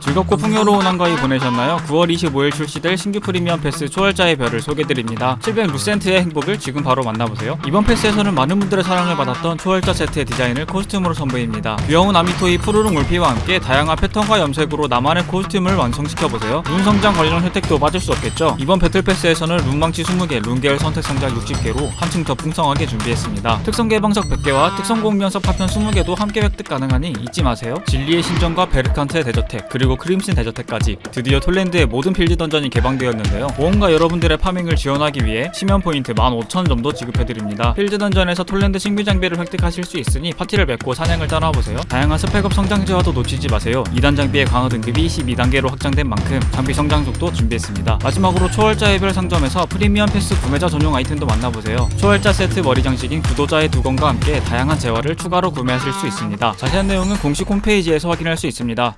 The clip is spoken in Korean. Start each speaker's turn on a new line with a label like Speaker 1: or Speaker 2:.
Speaker 1: 즐겁고 풍요로운 한가위 보내셨나요? 9월 25일 출시될 신규 프리미엄 패스 초월자의 별을 소개드립니다. 706센트의 행복을 지금 바로 만나보세요. 이번 패스에서는 많은 분들의 사랑을 받았던 초월자 세트의 디자인을 코스튬으로 선보입니다. 귀여운 아미토이 푸르릉 울피와 함께 다양한 패턴과 염색으로 나만의 코스튬을 완성시켜보세요. 룬 성장 관련 혜택도 빠질 수 없겠죠? 이번 배틀 패스에서는 룬망치 20개, 룬계열 선택 상자 60개로 한층 더 풍성하게 준비했습니다. 특성 개방석 100개와 특성 공면석 파편 20개도 함께 획득 가능하니 잊지 마세요. 진리의 신전과 베르칸트의 대저택, 그리고 크림신 대저택까지 드디어 톨랜드의 모든 필드 던전이 개방되었는데요. 모험가 여러분들의 파밍을 지원하기 위해 시면 포인트 15,000 정도 지급해드립니다. 필드 던전에서 톨랜드 신규 장비를 획득하실 수 있으니 파티를 맺고 사냥을 따라와보세요. 다양한 스펙업 성장제와도 놓치지 마세요. 2단 장비의 강화 등급이 12단계로 확장된 만큼 장비 성장 속도 준비했습니다. 마지막으로 초월자 의 별 상점에서 프리미엄 패스 구매자 전용 아이템도 만나보세요. 초월자 세트 머리 장식인 구도자의 두건과 함께 다양한 재화를 추가로 구매하실 수 있습니다. 자세한 내용은 공식 홈페이지에서 확인할 수 있습니다.